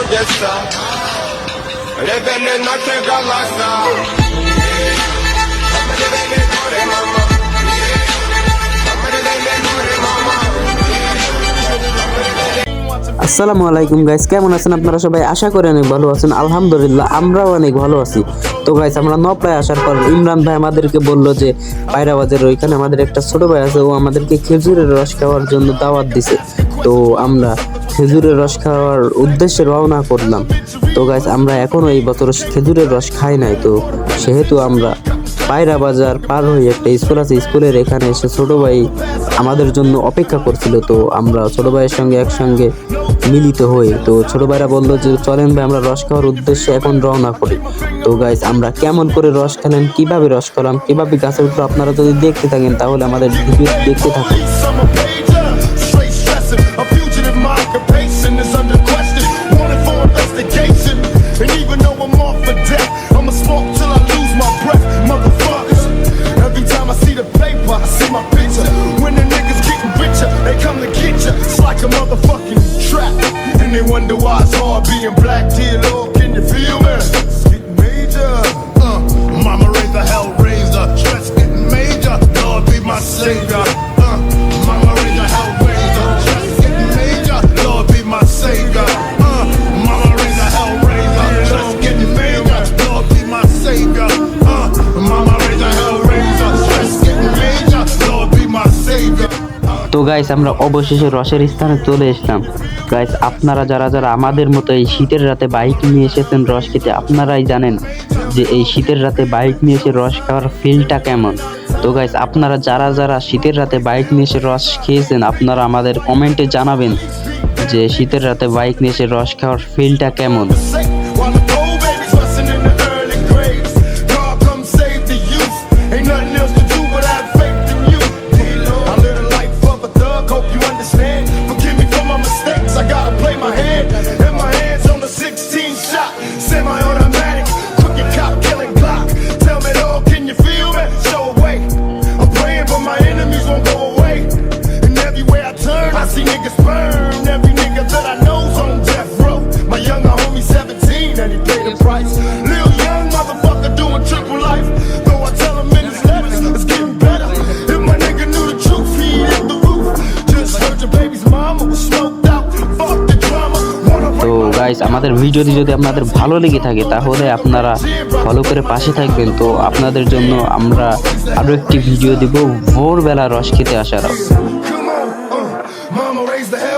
Living in Kore, mama. আসসালামু আলাইকুম guys কেমন আছেন আপনারা সবাই? আশা করি অনেক ভালো আছেন। আলহামদুলিল্লাহ আমরাও অনেক ভালো আছি। তো গাইস আমরা নপ্রায় আসার পর ইমরান ভাই আমাদেরকে বলল যে পায়রাবাজের ওইখানে আমাদের একটা ছোট ভাই আছে ও আমাদেরকে খেজুরের রস খাওয়ার জন্য দাওয়াত দিছে। তো আমরা খেজুরের রস খাওয়ার উদ্দেশ্যে রওনা করলাম। তো গাইস আমরা এখনও এই বছর খেজুরের রস খাই নাই। তো সেহেতু আমরা পায়রা বাজার পার হয়ে একটা স্কুল আছে। স্কুলের এখানে এসে ছোটো ভাই আমাদের জন্য অপেক্ষা করছিল। তো আমরা ছোট ভাইয়ের সঙ্গে একসঙ্গে মিলিত হই। তো ছোটো ভাইরা বলল যে, চলেন ভাই, আমরা রস খাওয়ার উদ্দেশ্যে এখন রওনা করি। তো গাইস আমরা কেমন করে রস খেলেন, কীভাবে রস খেলাম, কীভাবে গাছের উপর আপনারা যদি দেখতে থাকেন, তাহলে আমাদের ভিডিও দেখতে থাকুন। For death, I'ma smoke till I lose my breath. Motherfuckers. Every time I see the paper, I see my picture. When the niggas getting richer, they come to get ya. It's like a motherfucking trap. And they wonder why it's hard being black. Dear Lord, তো guys আমরা অবশেষে রসের স্থানে চলে এসলাম guys আপনারা যারা যারা আমাদের মতো এই শীতের রাতে বাইক নিয়ে এসেছেন রস খেতে, আপনারাই জানেন যে এই শীতের রাতে বাইক নিয়ে এসে রস খাওয়ার ফিলটা কেমন। তো গাইস আপনারা যারা যারা শীতের রাতে বাইক নিয়ে এসে রস খেয়েছেন, আপনারা আমাদের কমেন্টে জানাবেন যে শীতের রাতে বাইক নিয়ে এসে রস খাওয়ার ফিলটা কেমন। See niggas burn. Every nigga that I know's on death row. My younger homie 17 and he paid the price. Lil young motherfucker doing triple life. Though I tell him in his letters, it's getting better. If my nigga knew the truth, he'd hit the roof. Just heard your baby's mama was smoked out. Fuck the drama. তো guys আমাদের ভিডিওটি যদি আপনাদের ভালো লেগে থাকে তাহলে আপনারা ফলো করে পাশে থাকবেন তো আপনাদের জন্য আমরা আরও একটি ভিডিও দিব ভোরবেলা রস খেতে আসার gonna raise the hell.